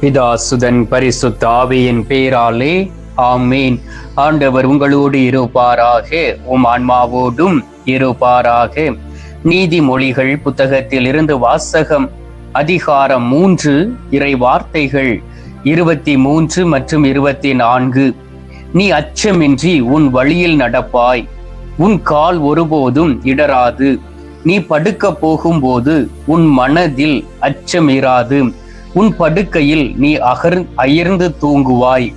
பிதா சுதன் பரிசுத்த ஆவியின் பேராலே ஆமீன். ஆண்டவர் உங்களோடு இருப்பாராக உம் ஆன்மாவோடும் இருப்பாராக. நீதிமொழிகள் புத்தகத்தில் இருந்து வாசகம் அதிகாரம் மூன்று இறை வார்த்தைகள் இருபத்தி மூன்று மற்றும் இருபத்தி நான்கு. நீ அச்சமின்றி உன் வழியில் நடப்பாய் உன் கால் ஒருபோதும் இடராது. நீ படுக்க போகும்போது உன் மனதில் அச்சம் இராது. உன் படுக்கையில் நீ அகர் அயர்ந்து தூங்குவாய்.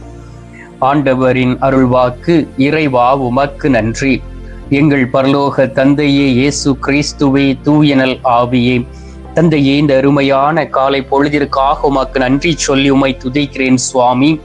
ஆண்டவரின் அருள்வாக்கு இறைவா உமக்கு நன்றி. எங்கள் பரலோக தந்தையே இயேசு கிறிஸ்துவே தூயனல் ஆவியே. தந்தையே இந்த அருமையான காலை பொழுதிற்காக உமக்கு நன்றி சொல்லி உமை துதிக்கிறேன் சுவாமி.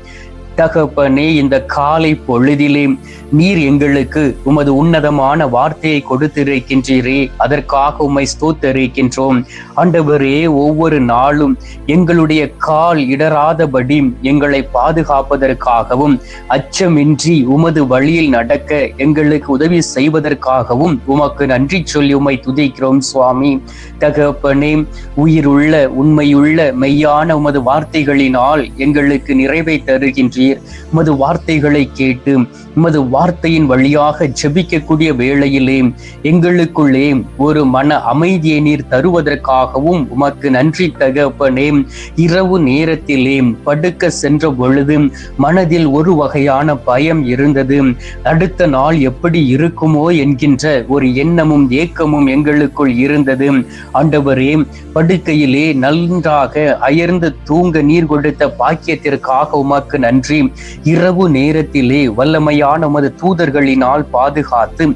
தகப்பனே இந்த காலை பொழுதிலே நீர் எங்களுக்கு உமது உன்னதமான வார்த்தையை கொடுத்திருக்கின்றீரே. அதற்காக உம்மை ஸ்தோத்தரிக்கின்றோம். ஆண்டவரே ஒவ்வொரு நாளும் எங்களுடைய கால் இடராதபடி எங்களை பாதுகாப்பதற்காகவும் அச்சமின்றி உமது வழியில் நடக்க எங்களுக்கு உதவி செய்வதற்காகவும் உமக்கு நன்றி சொல்லி உம்மை துதிக்கிறோம் சுவாமி. தகப்பனே உயிருள்ள உண்மையுள்ள மெய்யான உமது வார்த்தைகளினால் எங்களுக்கு நிறைவை தருகின்றீர். உமது வார்த்தைகளை கேட்டு உமது வார்த்தையின் வழியாக ஜெபிக்கக்கூடிய வேளையிலே எங்களுக்குள்ளே ஒரு மன அமைதியை நீர் தருவதற்காகவும் உமக்கு நன்றி தகப்பனே. இரவு நேரத்திலே படுக்க சென்ற பொழுது மனதில் ஒரு வகையான பயம் இருந்தது. அடுத்த நாள் எப்படி இருக்குமோ என்கின்ற ஒரு எண்ணமும் ஏக்கமும் எங்களுக்குள் இருந்தது. ஆண்டவரே படுக்கையிலே நன்றாக அயர்ந்து தூங்க நீர் கொடுத்த பாக்கியத்திற்காக உமக்கு நன்றி. இரவு நேரத்திலே வல்லமையான உமது தூதர்களினால் பாதுகாத்து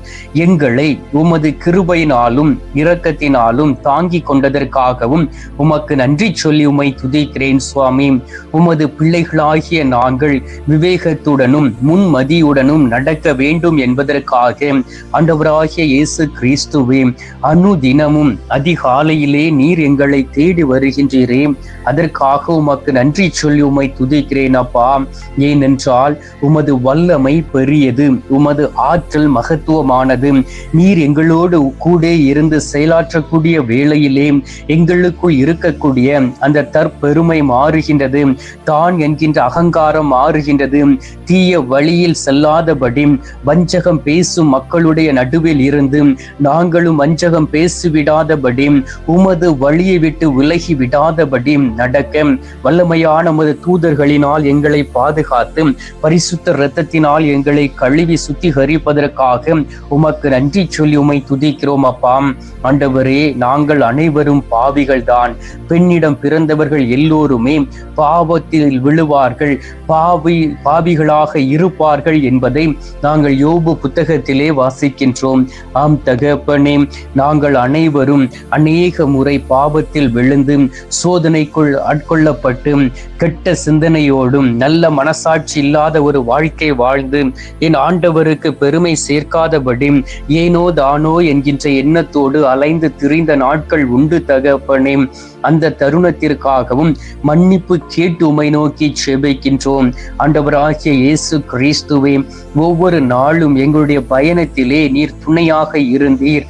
எங்களை உமது கிருபையினாலும் இரக்கத்தினாலும் தாங்கி கொண்டதற்காகவும் உமக்கு நன்றி சொல்லி உமை துதிக்கிறேன் சுவாமி. உமது பிள்ளைகளாகிய நாங்கள் விவேகத்துடனும் முன்மதியுடனும் நடக்க வேண்டும் என்பதற்காக ஆண்டவராகிய இயேசு கிறிஸ்துவே அனுதினமும் அதிகாலையிலே நீர் எங்களை தேடி வருகின்றீரே. அதற்காக உமக்கு நன்றி சொல்லி உமை துதிக்கிறேன் அப்பா. ஏனென்றால் உமது வல்லமை பெரியது உமது ஆற்றல் மகத்துவமானது. நீர் எங்களோடு கூட இருந்து செயலாற்றக்கூடிய வேளையிலே எங்களுக்குள் இருக்கக்கூடிய அந்த தற்பெருமை மாறுகின்றது. தான் என்கின்ற அகங்காரம் மாறுகின்றது. தீய வழியில் செல்லாதபடி வஞ்சகம் பேசும் மக்களுடைய நடுவில் இருந்து நாங்களும் வஞ்சகம் பேசிவிடாதபடி உமது வழியை விட்டு விலகி விடாதபடி நடக்க வல்லமையான உமது தூதர்களினால் எங்களை பார்த்து பாதுகாத்து பரிசுத்த இரத்தத்தினால் எங்களை கழுவி சுத்திகரிப்பதற்காக உமக்கு நன்றி சொல்லி உமை துதிக்கிறோம் அப்பா. ஆண்டவரே நாங்கள் அனைவரும் பாவிகள் தான் பெண்ணிடம் பிறந்தவர்கள் எல்லோருமே பாவத்தில் விழுவார்கள் பாவி பாவிகளாக இருப்பார்கள் என்பதை நாங்கள் யோபு புத்தகத்திலே வாசிக்கின்றோம். ஆம் தகப்பனே நாங்கள் அனைவரும் அநேக முறை பாவத்தில் விழுந்து சோதனைக்குள் ஆட்கொள்ளப்பட்டு கெட்ட சிந்தனையோடும் நல்ல மனசாட்சி இல்லாத ஒரு வாழ்க்கை வாழ்ந்து என் ஆண்டவருக்கு பெருமை சேர்க்காதபடி ஏனோ தானோ என்கின்ற எண்ணத்தோடு அலைந்து திரிந்த நாட்கள் உண்டு தகப்பனே. அந்த தருணத்திற்காகவும் மன்னிப்பு கேட்டு உமை நோக்கி செபிக்கின்றோம். ஆண்டவராகிய இயேசு கிறிஸ்துவே ஒவ்வொரு நாளும் எங்களுடைய பயணத்திலே நீர் துணையாக இருந்தீர்.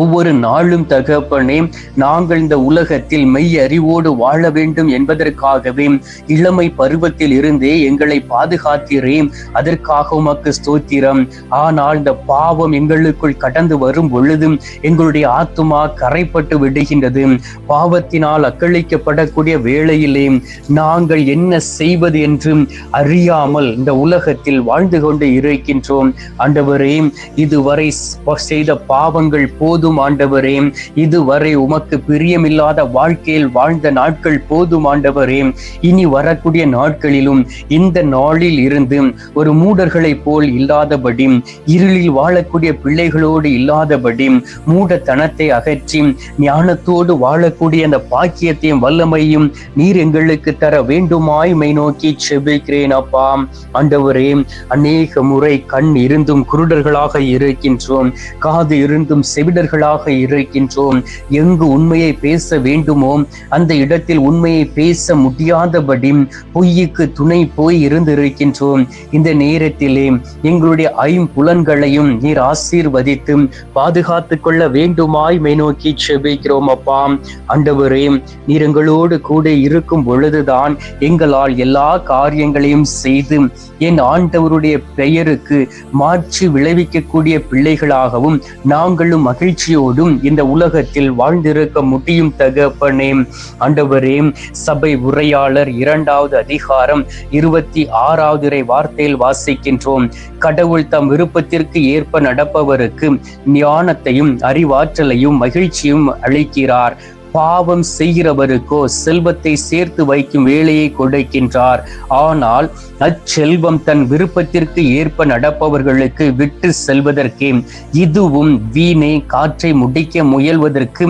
ஒவ்வொரு நாளும் தகப்பனே நாங்கள் இந்த உலகத்தில் மெய் அறிவோடு வாழ வேண்டும் என்பதற்காகவே இளமை பருவத்தில் இருந்தே எங்களை பாதுகாத்தீரே. அதற்காக உமக்கு ஸ்தோத்திரம். ஆனால் இந்த பாவம் எங்களுக்குள் கடந்து வரும் பொழுதும் எங்களுடைய ஆத்துமா கரைப்பட்டு விடுகின்றது. பாவத்தினால் அக்களிக்கப்படக்கூடிய வேளையிலே நாங்கள் என்ன செய்வது என்று அறியாமல் இந்த உலகத்தில் வாழ்ந்து கொண்டு இருக்கின்றோம். ஆண்டவரே இதுவரை செய்த பாவங்கள் போது போதும் ஆண்டவரே. இதுவரை உமக்கு பிரியமில்லாத வாழ்க்கையில் வாழ்ந்த நாட்கள் போதும் ஆண்டவரே. இனி வரக்கூடிய நாட்களிலும் இந்த நாளில் இருந்து ஒரு மூடர்களைப் போல் இல்லாதபடி இருளில் வாழக்கூடிய பிள்ளைகளோடு இல்லாதபடி மூடத்தனத்தை அகற்றி ஞானத்தோடு வாழக்கூடிய அந்த பாக்கியத்தையும் வல்லமையும் நீர் எங்களுக்கு தர வேண்டுமாய் மை நோக்கி செபிக்கிறேன் அப்பா. ஆண்டவரே அநேக முறை கண் இருந்தும் குருடர்களாக இருக்கின்றோம். காது இருந்தும் செவிடர்கள் பிள்ளைகளாக இருக்கின்றோம். எங்கு உண்மையை பேச வேண்டுமோ அந்த இடத்தில் உண்மையை பேச முடியாதபடி பொய்யுக்கு துணை போய் இருந்திருக்கின்றோம். இந்த நேரத்திலே எங்களுடைய ஐம்புலன்களையும் நீர் ஆசீர்வதித்து பாதுகாத்து கொள்ள வேண்டுமாய் மேநோக்கி செபிக்கிறோம் அப்பா. அண்டவரே நீர் எங்களோடு கூட இருக்கும் பொழுதுதான் எங்களால் எல்லா காரியங்களையும் செய்து என் ஆண்டவருடைய பெயருக்கு மாற்றி விளைவிக்கக்கூடிய பிள்ளைகளாகவும் நாங்களும் மகிழ்ச்சி மகிழ்ச்சியோடும் இந்த உலகத்தில் வாழ்ந்திருக்க முடியும் தகப்பனே. ஆண்டவரே சபை உரையாளர் இரண்டாவது அதிகாரம் இருபத்தி ஆறாவது வார்த்தையில் வாசிக்கின்றோம். கடவுள் தம் விருப்பத்திற்கு ஏற்ப நடப்பவருக்கு ஞானத்தையும் அறிவாற்றலையும் மகிழ்ச்சியும் அளிக்கிறார். பாவம் செய்கிறவருக்கோ செல்வத்தை சேர்த்து வைக்கும் வேலையை கொடுக்கின்றார். ஆனால் அச்செல்வம் தன் விருப்பத்திற்கு ஏற்ப நடப்பவர்களுக்கு விட்டு செல்வதற்கே இதுவும் வீணை காற்றை முடிக்க முயல்வதற்கு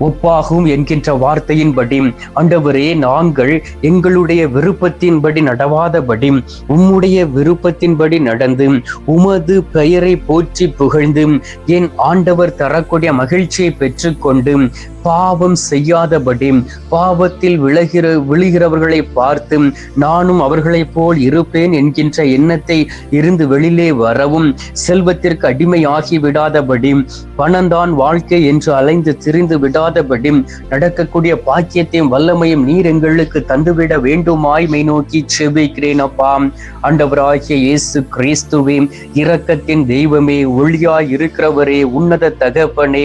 ஒப்பாகும் என்கின்ற வார்த்தையின்படி ஆண்டவரே நாங்கள் எங்களுடைய விருப்பத்தின்படி நடவாதபடி உம்முடைய விருப்பத்தின்படி நடந்து உமது பெயரை போற்றி புகழ்ந்து என் ஆண்டவர் தரக்கூடிய மகிழ்ச்சியை பெற்றுக்கொண்டு பாவம் செய்யாதபடி பாவத்தில் விழுகிற விழுகிறவர்களை பார்த்து நானும் அவர்களைப் போல் இருப்பேன் என்கின்ற எண்ணத்தை இருந்து வெளியிலே வரவும் செல்வத்திற்கு அடிமையாகி விடாதபடி பணம்தான் வாழ்க்கை என்று அலைந்து திரிந்து விடா இல்லாதபடி நடக்கக்கூடிய பாக்கியத்தையும் வல்லமையும் நீர் எங்களுக்கு தந்துவிட வேண்டுமாய் மெய் நோக்கி செபிக்கிறேன் அப்பா. ஆண்டவராகிய இயேசு கிறிஸ்துவே இரக்கத்தின் தெய்வமே ஒளியாய் இருக்கிறவரே உன்னத தகப்பனே.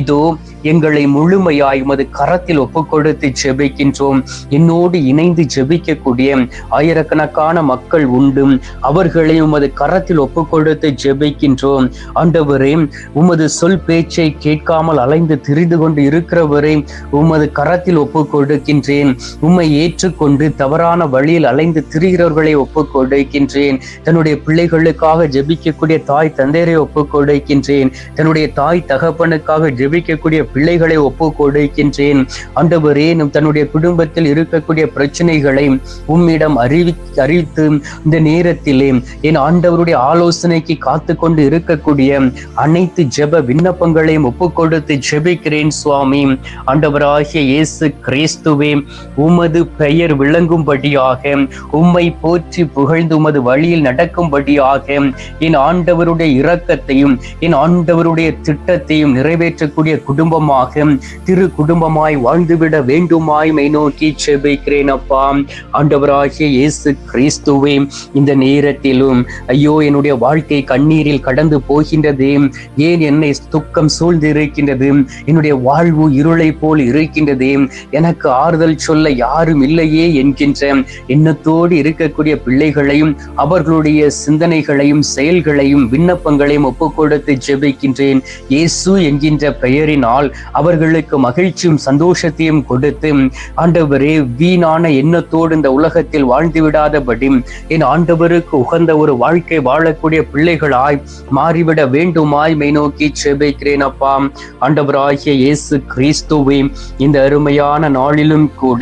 இதோ எங்களை முழுமையாய் உமது கரத்தில் ஒப்புக்கொடுத்து ஜெபிக்கின்றோம். என்னோடு இணைந்து ஜெபிக்கக்கூடிய ஆயிரக்கணக்கான மக்கள் உண்டு. அவர்களை உமது கரத்தில் ஒப்புக்கொடுத்து ஜெபிக்கின்றோம். ஆண்டவரே உமது சொல் பேச்சை கேட்காமல் அலைந்து திரிந்து கொண்டு இருக்கிறவரை உமது கரத்தில் ஒப்புக்கொடுக்கின்றேன். உம்மை ஏற்றுக்கொண்டு தவறான வழியில் அலைந்து திரிகிறவர்களை ஒப்பு கொடுக்கின்றேன் தன்னுடைய பிள்ளைகளுக்காக ஜெபிக்கக்கூடிய தாய் தந்தையரை ஒப்பு கொடுக்கின்றேன் தன்னுடைய தாய் தகப்பனுக்காக ஜெபிக்கக்கூடிய பிள்ளைகளை ஒப்பு கொடுக்கின்றேன். ஆண்டவரே நம் தன்னுடைய குடும்பத்தில் இருக்கக்கூடிய பிரச்சனைகளை உம்மிடம் அறிவி அறிவித்து இந்த நேரத்திலே என் ஆண்டவருடைய ஆலோசனைக்கு காத்து கொண்டு இருக்கக்கூடிய அனைத்து ஜெப விண்ணப்பங்களையும் ஒப்பு கொடுத்து ஜெபிக்கிறேன் சுவாமி. ஆண்டவராகிய இயேசு கிறிஸ்துவே உமது பெயர் விளங்கும்படியாக உம்மை போற்றி புகழ்ந்து உமது வழியில் நடக்கும்படியாக என் ஆண்டவருடைய இரக்கத்தையும் என் ஆண்டவருடைய திட்டத்தையும் நிறைவேற்றக்கூடிய குடும்பம் குடும்பமாக திரு குடும்பமாய் வாழ்ந்துவிட வேண்டுமாய் மை நோக்கி செபிக்கிறேன் அப்பா ஆண்டவராகிய இயேசு கிறிஸ்துவே இந்த நேரத்திலும் ஐயோ என்னுடைய வாழ்க்கை கண்ணீரில் கடந்து போகின்றது. ஏன் என்னை துக்கம் சூழ்ந்து இருக்கின்றது என்னுடைய வாழ்வு இருளை போல் இருக்கின்றது. எனக்கு ஆறுதல் சொல்ல யாரும் இல்லையே என்கின்ற எண்ணத்தோடு இருக்கக்கூடிய பிள்ளைகளையும் அவர்களுடைய சிந்தனைகளையும் செயல்களையும் விண்ணப்பங்களையும் ஒப்புக் கொடுத்து ஜெபிக்கின்றேன். இயேசு என்கின்ற பெயரினால் அவர்களுக்கு மகிழ்ச்சியும் சந்தோஷத்தையும் கொடுத்து ஆண்டவரே வீணான எண்ணத்தோடு இந்த உலகத்தில் வாழ்ந்து விடாதபடி என் ஆண்டவருக்கு உகந்த ஒரு வாழ்க்கை வாழக்கூடிய பிள்ளைகளாய் மாறிவிட வேண்டுமாய் மெய் நோக்கி செபிக்கிறேன் அப்பா. ஆண்டவராகிய இயேசு கிறிஸ்துவை இந்த அருமையான நாளிலும் கூட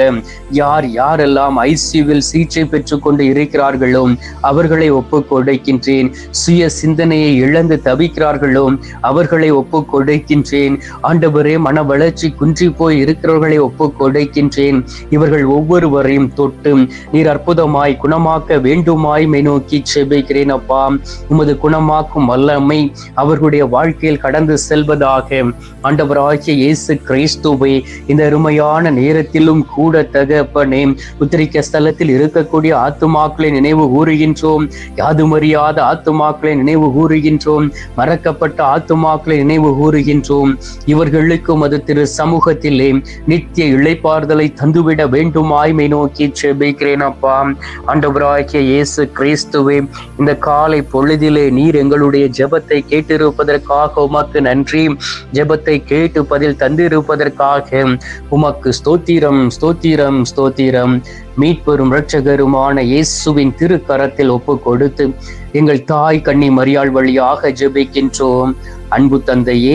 யார் யாரெல்லாம் ஐசியூவில் சிகிச்சை பெற்றுக் கொண்டு இருக்கிறார்களோ அவர்களை ஒப்பு கொடுக்கின்றேன் சுய சிந்தனையை இழந்து தவிக்கிறார்களோ அவர்களை ஒப்பு கொடுக்கின்றேன் ஆண்டவர் மன வளர்ச்சி குன்றி போய் இருக்கிறவர்களை ஒப்பு கொடுக்கின்றேன். இவர்கள் ஒவ்வொருவரையும் தொட்டு நீர் அற்புதமாய் குணமாக்க வேண்டுமாய் மை நோக்கி செபிக்கிறேன் அப்பா. உமது குணமாக்கும் வல்லமை அவர்களுடைய வாழ்க்கையில் கடந்து செல்வதாக. ஆண்டவராகிய இயேசு கிறிஸ்துவை இந்த அருமையான நேரத்திலும் கூட தகப்பனே உத்திரிக்க ஸ்தலத்தில் இருக்கக்கூடிய ஆத்துமாக்களை நினைவு கூறுகின்றோம். யாதுமறியாத ஆத்துமாக்களை நினைவு கூறுகின்றோம். மறக்கப்பட்ட ஆத்துமாக்களை நினைவு கூறுகின்றோம். இவர்கள் இவர்களுக்கும் அது திரு சமூகத்திலே. நித்திய இழைப்பார்தலை தந்துவிட வேண்டும் ஆய்மை நோக்கி செபிக்கிறேன் அப்பா. ஆண்டவராகிய இயேசு கிறிஸ்துவே இந்த காலை பொழுதிலே நீர் எங்களுடைய ஜெபத்தை கேட்டிருப்பதற்காக உமக்கு நன்றி. ஜெபத்தை கேட்டு பதில் தந்திருப்பதற்காக உமக்கு ஸ்தோத்திரம் ஸ்தோத்திரம் ஸ்தோத்திரம். மீட்பெரும் இரட்சகருமான இயேசுவின் திருக்கரத்தில் ஒப்பு கொடுத்து எங்கள் தாய் கண்ணி மரியாள் வழியாக ஜெபிக்கின்றோம். அன்பு தந்தையே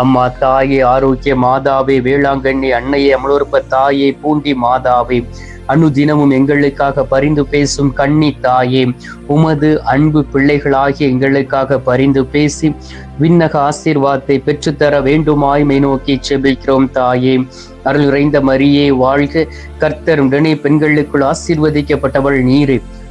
அம்மா தாயே ஆரோக்கிய மாதாவே வேளாங்கண்ணி அன்னையே அமலோற்ப தாயே பூண்டி மாதாவே அனுதினமும் எங்களுக்காக பரிந்து பேசும் கண்ணி தாயே உமது அன்பு பிள்ளைகளாகிய எங்களுக்காக பரிந்து பேசி விண்ணக ஆசீர்வாதத்தை பெற்றுத்தர வேண்டுமாய் மை நோக்கி செபிக்கிறோம் தாயே. அருள் நிறைந்த மரியே வாழ்க. கர்த்தர் உடனே பெண்களுக்குள் ஆசீர்வதிக்கப்பட்டவள் நீரே.